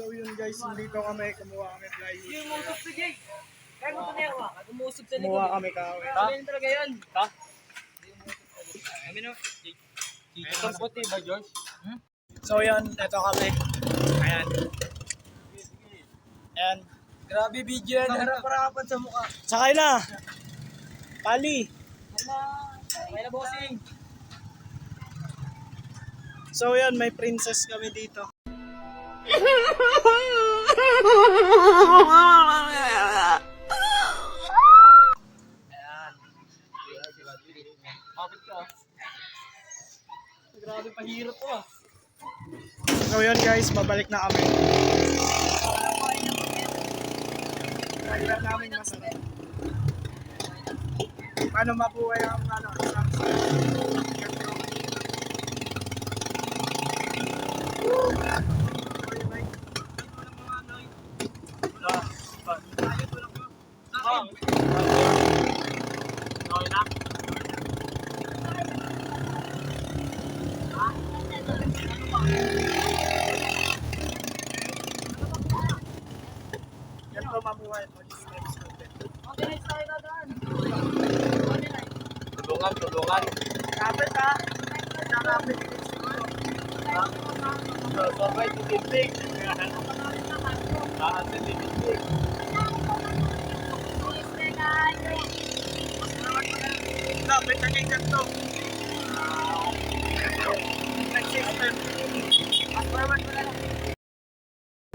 So yun guys, dito kami, kumuha kami plywood. Yung umusog sa Jay. Kaya mo ito na yawa. Umusog sa Kumuha likod. kami kahoy. Ganyan talaga yan. Ha? Amin o. Itong puti ba, George? So yun, eto kami. Ayan. Ayan. Grabe video yan. Harap-harapan sa mukha. Sakay na! Pali! May na bossing. So yun, may princess kami dito. Grabe pahirap to ah. So yun guys, babalik na kami. Kaya namin masarap. Paano mabuhay ang ano? Yan po mabuhay. Mag-steps natin. Tulungan, tulungan. Kapit ha! Nakapit. Sabay, titindig. Lahat na titindig. Kapit na kay ganito.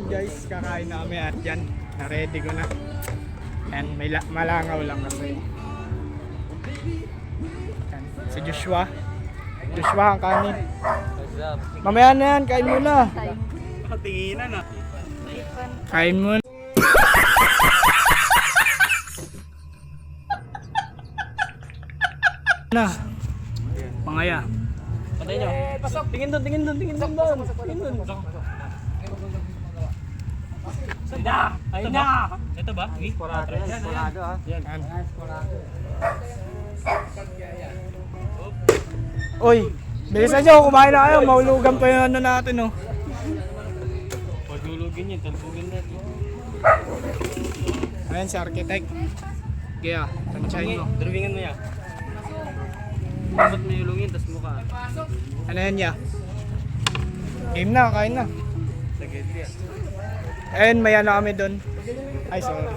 Guys, kakain na kami at yan. Na-ready ko na. And may la- malangaw lang kasi. Yan. Si Joshua. Joshua ang kanin. Mamaya na yan, kain mo na. Tinginan ah. Kain mo na. na. Pangaya. Patay nyo. Pasok. Tingin doon, tingin doon, tingin doon. Tingin doon. Ayun na! Ayun na! Ito ba? Yan. Sporado ah. Yan. Yan. Uy, bilisan nyo, kumain na kayo. Maulugan pa yung ano natin, oh. Pagdulugin yun, talbugin natin. Ayan si architect. Kaya, tansyahin mo. Drawingan mo yan. Dapat may ulungin, tas mukha. Ano yan niya? Game na, kain na. Gate yan. Ayun, maya na kami doon. Ay, sorry.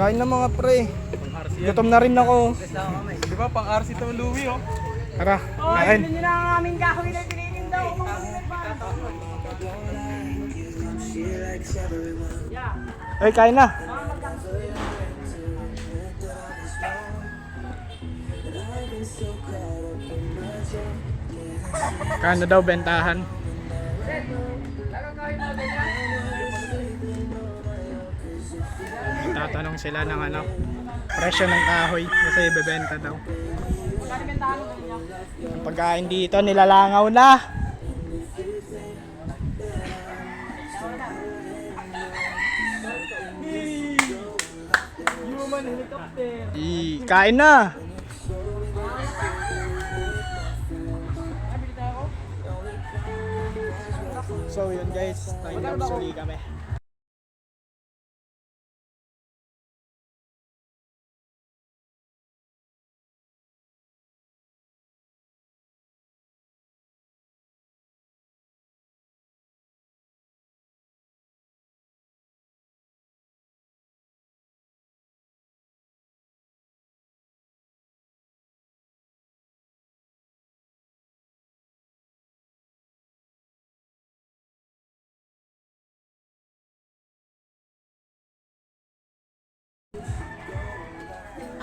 Kain na mga pre. Gutom na rin ako. Di ba pang RC to Louie oh? Tara, kain. Yun na ang aming kahoy na tinitin daw. Ay, kain na. Kano daw bentahan? Tatanong sila ng ano, presyo ng kahoy kasi ibebenta daw. Ang pagkain dito nilalangaw na. Human helicopter. I kain na. So yun guys, time lapse uli kami.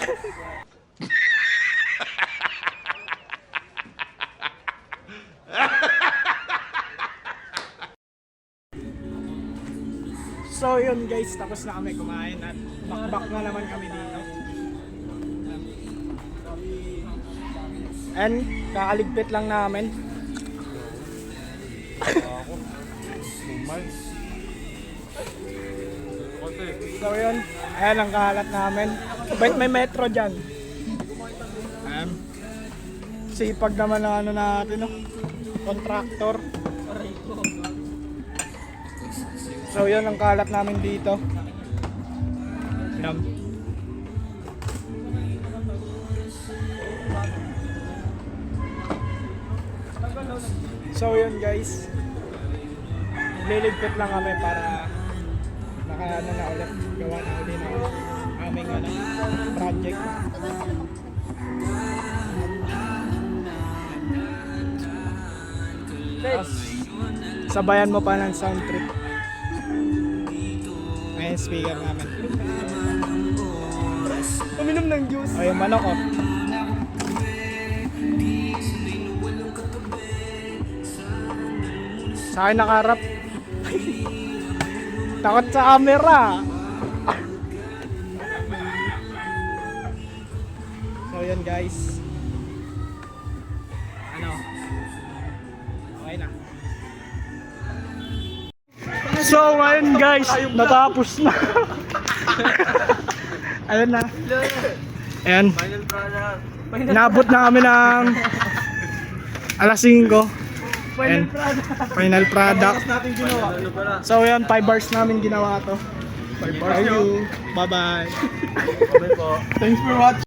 So yun guys, tapos na kami kumain at bakbak na naman kami dito. And kakaligpit lang namin. So yun, ayan ang kahalat namin. Bait may metro dyan. Um, sipag naman ng ano natin, no? Contractor. So yun ang kalat namin dito. Yan. So yun guys. Liligpit lang kami para naka ano na ulit. Gawa na ulit na aming ano, project. Tapos, sabayan mo pa ng sound trip. Ayun, speaker namin. Uminom ng juice. Ayun, manok oh. Sa akin nakarap. Takot sa camera. So yun guys. Ano? Okay na. So ngayon guys, natapos na. Ayun na. Ayan. Final product. Inabot na kami ng alas 5. Final product. Final product. natin ginawa. Ano? So yan, 5 bars namin ginawa to. 5 bars you. Bye bye. Bye po. Thanks for watching.